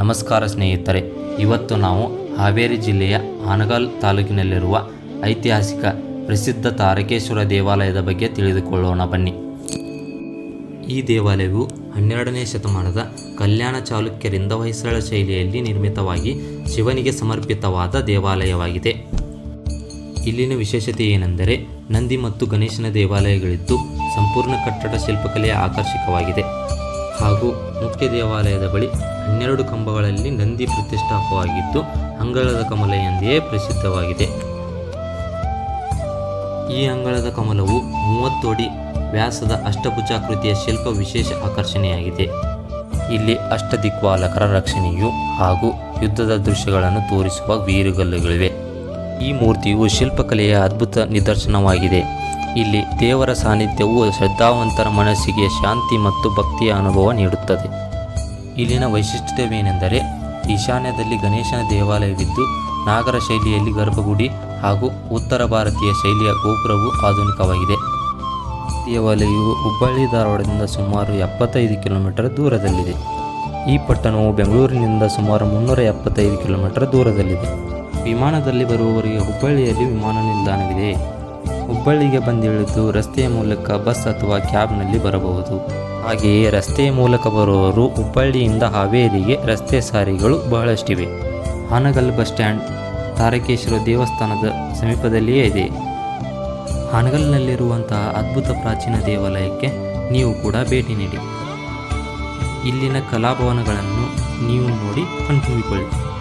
ನಮಸ್ಕಾರ ಸ್ನೇಹಿತರೆ, ಇವತ್ತು ನಾವು ಹಾವೇರಿ ಜಿಲ್ಲೆಯ ಹಾನಗಲ್ ತಾಲೂಕಿನಲ್ಲಿರುವ ಐತಿಹಾಸಿಕ ಪ್ರಸಿದ್ಧ ತಾರಕೇಶ್ವರ ದೇವಾಲಯದ ಬಗ್ಗೆ ತಿಳಿದುಕೊಳ್ಳೋಣ ಬನ್ನಿ. ಈ ದೇವಾಲಯವು ಹನ್ನೆರಡನೇ ಶತಮಾನದ ಕಲ್ಯಾಣ ಚಾಲುಕ್ಯರಿಂದ ಹೊಯ್ಸಳ ಶೈಲಿಯಲ್ಲಿ ನಿರ್ಮಿತವಾಗಿ ಶಿವನಿಗೆ ಸಮರ್ಪಿತವಾದ ದೇವಾಲಯವಾಗಿದೆ. ಇಲ್ಲಿನ ವಿಶೇಷತೆ ಏನೆಂದರೆ, ನಂದಿ ಮತ್ತು ಗಣೇಶನ ದೇವಾಲಯಗಳಿದ್ದು ಸಂಪೂರ್ಣ ಕಟ್ಟಡ ಶಿಲ್ಪಕಲೆಯ ಆಕರ್ಷಕವಾಗಿದೆ. ಹಾಗೂ ಮುಖ್ಯ ದೇವಾಲಯದ ಬಳಿ ಹನ್ನೆರಡು ಕಂಬಗಳಲ್ಲಿ ನಂದಿ ಪ್ರತಿಷ್ಠಾಪವಾಗಿದ್ದು, ಅಂಗಳದ ಕಮಲ ಎಂದೇ ಪ್ರಸಿದ್ಧವಾಗಿದೆ. ಈ ಅಂಗಳದ ಕಮಲವು ಮೂವತ್ತು ಅಡಿ ವ್ಯಾಸದ ಅಷ್ಟಭುಜಾಕೃತಿಯ ಶಿಲ್ಪ ವಿಶೇಷ ಆಕರ್ಷಣೆಯಾಗಿದೆ. ಇಲ್ಲಿ ಅಷ್ಟದಿಕ್ಪಾಲಕರ ರಕ್ಷಣೆಯು ಹಾಗೂ ಯುದ್ಧದ ದೃಶ್ಯಗಳನ್ನು ತೋರಿಸುವ ವೀರುಗಲ್ಲುಗಳಿವೆ. ಈ ಮೂರ್ತಿಯು ಶಿಲ್ಪಕಲೆಯ ಅದ್ಭುತ ನಿದರ್ಶನವಾಗಿದೆ. ಇಲ್ಲಿ ದೇವರ ಸಾನ್ನಿಧ್ಯವು ಶ್ರದ್ಧಾವಂತರ ಮನಸ್ಸಿಗೆ ಶಾಂತಿ ಮತ್ತು ಭಕ್ತಿಯ ಅನುಭವ ನೀಡುತ್ತದೆ. ಇಲ್ಲಿನ ವೈಶಿಷ್ಟ್ಯವೇನೆಂದರೆ, ಈಶಾನ್ಯದಲ್ಲಿ ಗಣೇಶನ ದೇವಾಲಯವಿದ್ದು, ನಾಗರ ಶೈಲಿಯಲ್ಲಿ ಗರ್ಭಗುಡಿ ಹಾಗೂ ಉತ್ತರ ಭಾರತೀಯ ಶೈಲಿಯ ಗೋಪುರವು ಆಧುನಿಕವಾಗಿದೆ. ದೇವಾಲಯವು ಹುಬ್ಬಳ್ಳಿ ಧಾರವಾಡದಿಂದ ಸುಮಾರು ಎಪ್ಪತ್ತೈದು ಕಿಲೋಮೀಟರ್ ದೂರದಲ್ಲಿದೆ. ಈ ಪಟ್ಟಣವು ಬೆಂಗಳೂರಿನಿಂದ ಸುಮಾರು ಮುನ್ನೂರ ಎಪ್ಪತ್ತೈದು ಕಿಲೋಮೀಟರ್ ದೂರದಲ್ಲಿದೆ. ವಿಮಾನದಲ್ಲಿ ಬರುವವರಿಗೆ ಹುಬ್ಬಳ್ಳಿಯಲ್ಲಿ ವಿಮಾನ ನಿಲ್ದಾಣವಿದೆ. ಹುಬ್ಬಳ್ಳಿಗೆ ಬಂದಿಳಿದು ರಸ್ತೆಯ ಮೂಲಕ ಬಸ್ ಅಥವಾ ಕ್ಯಾಬ್ನಲ್ಲಿ ಬರಬಹುದು. ಹಾಗೆಯೇ ರಸ್ತೆಯ ಮೂಲಕ ಬರುವವರು ಹುಬ್ಬಳ್ಳಿಯಿಂದ ಹಾವೇರಿಗೆ ರಸ್ತೆ ಸಾರಿಗಳು ಬಹಳಷ್ಟಿವೆ. ಹಾನಗಲ್ ಬಸ್ ಸ್ಟ್ಯಾಂಡ್ ತಾರಕೇಶ್ವರ ದೇವಸ್ಥಾನದ ಸಮೀಪದಲ್ಲಿಯೇ ಇದೆ. ಹಾನಗಲ್ನಲ್ಲಿರುವಂತಹ ಅದ್ಭುತ ಪ್ರಾಚೀನ ದೇವಾಲಯಕ್ಕೆ ನೀವು ಕೂಡ ಭೇಟಿ ನೀಡಿ. ಇಲ್ಲಿನ ಕಲಾಭವನಗಳನ್ನು ನೀವು ನೋಡಿ ಕಣ್ತುಂಬಿಕೊಳ್ಳಿ.